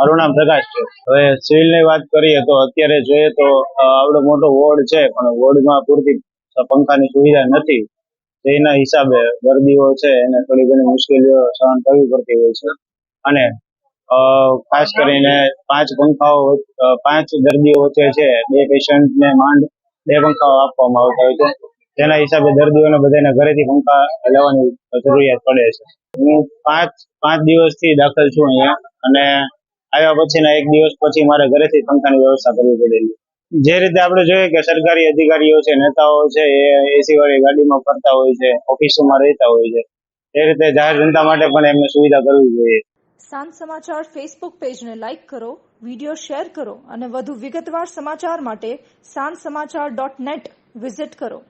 મારું નામ પ્રકાશ છે. હવે સિવિલની વાત કરીએ તો અત્યારે જોઈએ તો આવડો મોટો વોર્ડ છે, પણ વોર્ડમાં પૂરતી પંખાની સુવિધા નથી. તેના હિસાબે દર્દીઓ છે, એને થોડી ઘણી મુશ્કેલીઓ સહન કરવી પડતી હોય છે. અને ખાસ કરીને પાંચ પંખાઓ પાંચ દર્દીઓ વચ્ચે છે, બે પેશન્ટને માંડ, બે પંખાઓ આપવામાં આવતા હોય છે. તેના હિસાબે દર્દીઓને બધાને ઘરેથી પંખા લેવાની જરૂરિયાત પડે છે. હું પાંચ પાંચ દિવસથી દાખલ છું અહીંયા, અને આવ્યા પછીના એક દિવસ પછી મારે ઘરેથી પંખાની વ્યવસ્થા કરવી પડેલી. જે રીતે આપણે જોઈએ કે સરકારી અધિકારીઓ છે, નેતાઓ છે, એ એસી વાળી ગાડીમાં ફરતા હોય છે, ઓફિસોમાં રહેતા હોય છે, એ રીતે જાહેર જનતા માટે પણ એમને સુવિધા કરવી જોઈએ. સાંજ સમાચાર ફેસબુક પેજને લાઇક કરો વિડિયો શેર કરો અને વધુ વિગતવાર સમાચાર માટે સાંજ સમાચાર ડોટ નેટ વિઝિટ કરો.